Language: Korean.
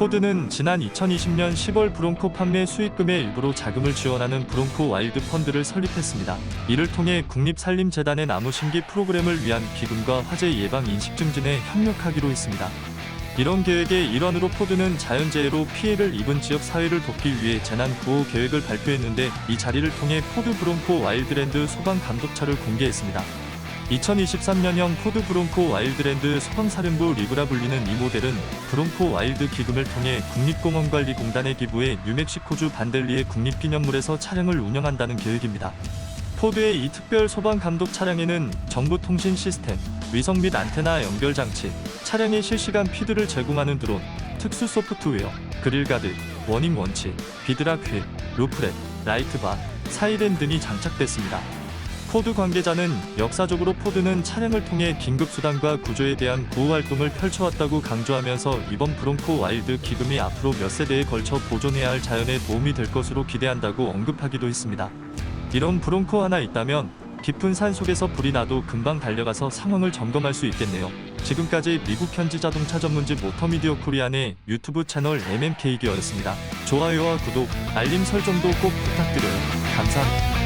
포드는 지난 2020년 10월 브론코 판매 수익금의 일부로 자금을 지원하는 브론코 와일드 펀드를 설립했습니다. 이를 통해 국립산림재단의 나무 심기 프로그램을 위한 기금과 화재 예방 인식 증진에 협력하기로 했습니다. 이런 계획의 일환으로 포드는 자연재해로 피해를 입은 지역 사회를 돕기 위해 재난 구호 계획을 발표했는데 이 자리를 통해 포드 브론코 와일드랜드 소방 감독차를 공개했습니다. 2023년형 포드 브론코 와일드랜드 소방사령부 리브라 불리는 이 모델은 브론코 와일드 기금을 통해 국립공원관리공단에 기부해 뉴멕시코주 반델리의 국립기념물에서 차량을 운영한다는 계획입니다. 포드의 이 특별 소방 감독 차량에는 정부 통신 시스템, 위성 및 안테나 연결 장치, 차량의 실시간 피드를 제공하는 드론, 특수 소프트웨어, 그릴가드, 워닝 원치, 비드락 휠, 루프렛, 라이트바, 사이렌 등이 장착됐습니다. 포드 관계자는 역사적으로 포드는 차량을 통해 긴급수단과 구조에 대한 구호 활동을 펼쳐왔다고 강조하면서 이번 브론코 와일드 기금이 앞으로 몇 세대에 걸쳐 보존해야 할 자연에 도움이 될 것으로 기대한다고 언급하기도 했습니다. 이런 브론코 하나 있다면 깊은 산 속에서 불이 나도 금방 달려가서 상황을 점검할 수 있겠네요. 지금까지 미국 현지 자동차 전문지 모터미디어 코리안의 유튜브 채널 MMK 기어였습니다. 좋아요와 구독, 알림 설정도 꼭 부탁드려요. 감사합니다.